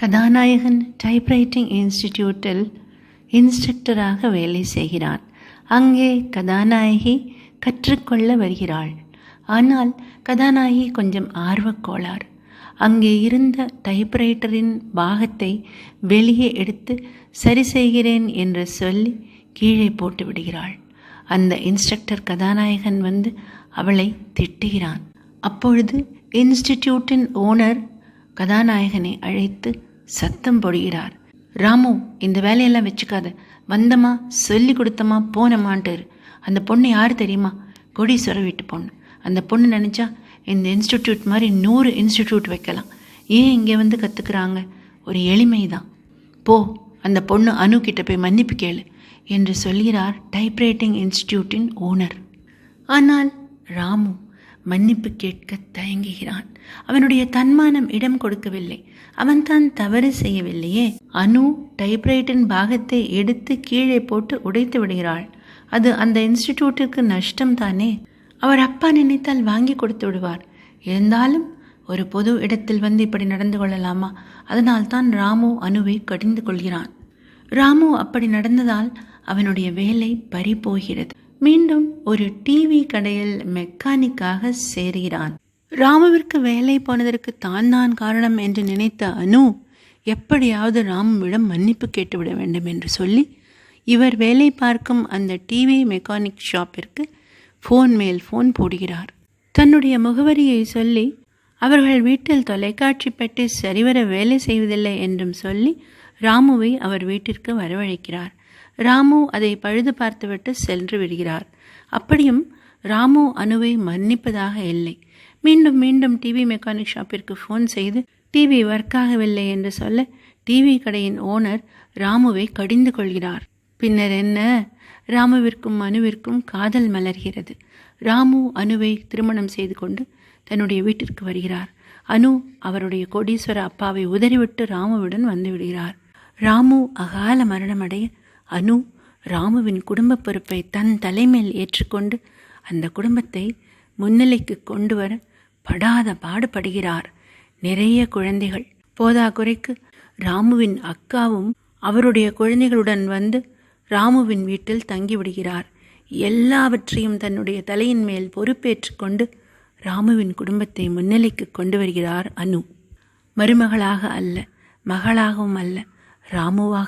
கதாநாயகன் டைப்ரைட்டிங் இன்ஸ்டிடியூட்டில் இன்ஸ்ட்ரக்டராக வேலை செய்கிறான். அங்கே கதாநாயகி கற்றுக்கொள்ள வருகிறாள். ஆனால் கதாநாயகி கொஞ்சம் ஆர்வக்கோளார் அங்கே இருந்த டைப்ரைட்டரின் பாகத்தை வெளியே எடுத்து சரி செய்கிறேன் என்று சொல்லி கீழே போட்டு விடுகிறாள். அந்த இன்ஸ்ட்ரக்டர் கதாநாயகன் வந்து அவளை திட்டுகிறான். அப்பொழுது இன்ஸ்டிடியூட்டின் ஓனர் கதாநாயகனை அழைத்து சத்தம் பொடுகிறார். ராமு இந்த வேலையெல்லாம் வச்சுக்காத. வந்தமா சொல்லி கொடுத்தமா போனமான்ட்டு அந்த பொண்ணு யார் தெரியுமா? கொடீஸ்வர வீட்டு பொண்ணு. அந்த பொண்ணு நினச்சா இந்த இன்ஸ்டிடியூட் மாதிரி நூறு இன்ஸ்டிடியூட் வைக்கலாம். ஏன் இங்கே வந்து கற்றுக்குறாங்க ஒரு எளிமை தான் போ அந்த பொண்ணு அனு கிட்ட போய் மன்னிப்பு கேளு என்று சொல்கிறார் டைப்ரைட்டிங் இன்ஸ்டிடியூட்டின் ஓனர். ஆனால் ராமு மன்னிப்பு கேட்க தயங்குகிறான். அவனுடைய தன்மானம் இடம் கொடுக்கவில்லை. அவன் தான் தவறு செய்யவில்லையே. அனு டைப்ரைட்டின் பாகத்தை எடுத்து கீழே போட்டு உடைத்து விடுகிறாள். அது அந்த இன்ஸ்டிடியூட்டிற்கு நஷ்டம் தானே? அவர் அப்பா நினைத்தால் வாங்கி கொடுத்து விடுவார். இருந்தாலும் ஒரு பொது இடத்தில் வந்து இப்படி நடந்து கொள்ளலாமா? அதனால்தான் ராமு அனுவை கடிந்து கொள்கிறான். ராமு அப்படி நடந்ததால் அவனுடைய வேலை பறி போகிறது மீண்டும் ஒரு டிவி கடையில் மெக்கானிக்காக சேர்கிறான். ராமுவிற்கு வேலை போனதற்கு தான் தான் காரணம் என்று நினைத்த அனு எப்படியாவது ராமுவிடம் மன்னிப்பு கேட்டுவிட வேண்டும் என்று சொல்லி இவர் வேலை பார்க்கும் அந்த டிவி மெக்கானிக் ஷாப்பிற்கு ஃபோன் மேல் ஃபோன் போடுகிறார். தன்னுடைய முகவரியை சொல்லி அவர்கள் வீட்டில் தொலைக்காட்சி பெட்டி சரிவர வேலை செய்வதில்லை என்றும் சொல்லி ராமுவை அவர் வீட்டிற்கு வரவழைக்கிறார். ராமு அதை பழுது பார்த்துவிட்டு சென்று விடுகிறார். அப்படியும் ராமு அணுவை மன்னிப்பதாக இல்லை. மீண்டும் மீண்டும் டிவி மெக்கானிக் ஷாப்பிற்கு ஃபோன் செய்து டிவி ஒர்க் ஆகவில்லை என்று சொல்ல டிவி கடையின் ஓனர் ராமுவை கடிந்து கொள்கிறார். பின்னர் என்ன? ராமுவிற்கும் அணுவிற்கும் காதல் மலர்கிறது. ராமு அணுவை திருமணம் செய்து கொண்டு தன்னுடைய வீட்டிற்கு வருகிறார். அனு அவருடைய கோடீஸ்வர அப்பாவை உதறிவிட்டு ராமுவுடன் வந்துவிடுகிறார் ராமு அகால மரணமடைய அனு ராமுவின் குடும்ப பொறுப்பை தன் தலைமையில் ஏற்றுக்கொண்டு அந்த குடும்பத்தை முன்னிலைக்கு கொண்டு வர படாத பாடுபடுகிறார். நிறைய குழந்தைகள். போதா குறைக்கு ராமுவின் அக்காவும் அவருடைய குழந்தைகளுடன் வந்து ராமுவின் வீட்டில் தங்கிவிடுகிறார். எல்லாவற்றையும் தன்னுடைய தலையின் மேல் பொறுப்பேற்றுக்கொண்டு ராமுவின் குடும்பத்தை முன்னிலைக்கு கொண்டு வருகிறார் அனு. மருமகளாக அல்ல மகளாகவும் அல்ல ராமுவாக